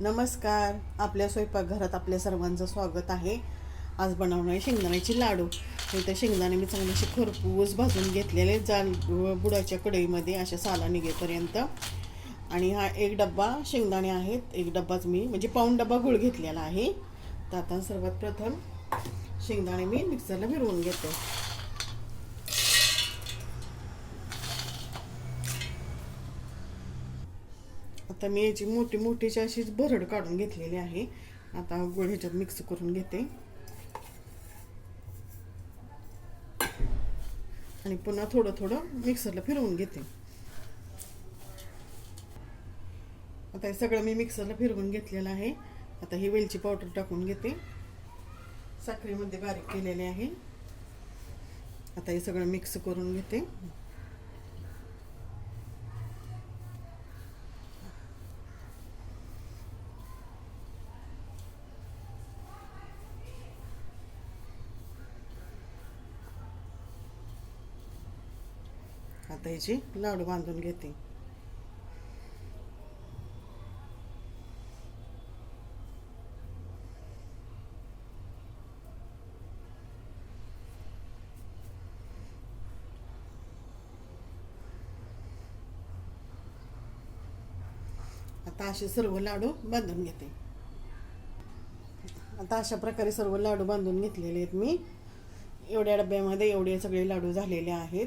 नमस्कार. आपल्या स्वयंपाकघरात आपल्या सर्वांचं स्वागत आहे. आज बनवणार आहे शेंगदाण्याचे लाडू. तर त्या शेंगदाणे मी चांगलेसे खरपूस भाजून घेतलेले जाल बुडाच्या कढईमध्ये अशा साला निघेपर्यंत. आणि हा एक डब्बा शेंगदाणे आहेत. एक डब्बाच मी म्हणजे पाऊण डब्बा गुळ घेतलेला आहे. तर आता सर्वात प्रथम शेंगदाणे मी मिक्सरला फिरवून घेते. आता मी याची मोठी मोठीची अशीच भरड काढून घेतलेली आहे. आता गुळ ह्याच्यात मिक्स करून घेते. आणि पुन्हा थोडं थोडं मिक्सरला फिरवून घेते. आता हे सगळं मी मिक्सरला फिरवून घेतलेलं आहे. आता ही वेलची पावडर टाकून घेते. साखरेमध्ये बारीक केलेले आहे. आता हे सगळं मिक्स करून घेते. आता याची लाडू बांधून घेते. आता असे सर्व लाडू बांधून घेते. आता अशा प्रकारे सर्व लाडू बांधून घेतलेले आहेत मी. एवढ्या डब्यामध्ये एवढे सगळे लाडू झालेले आहेत.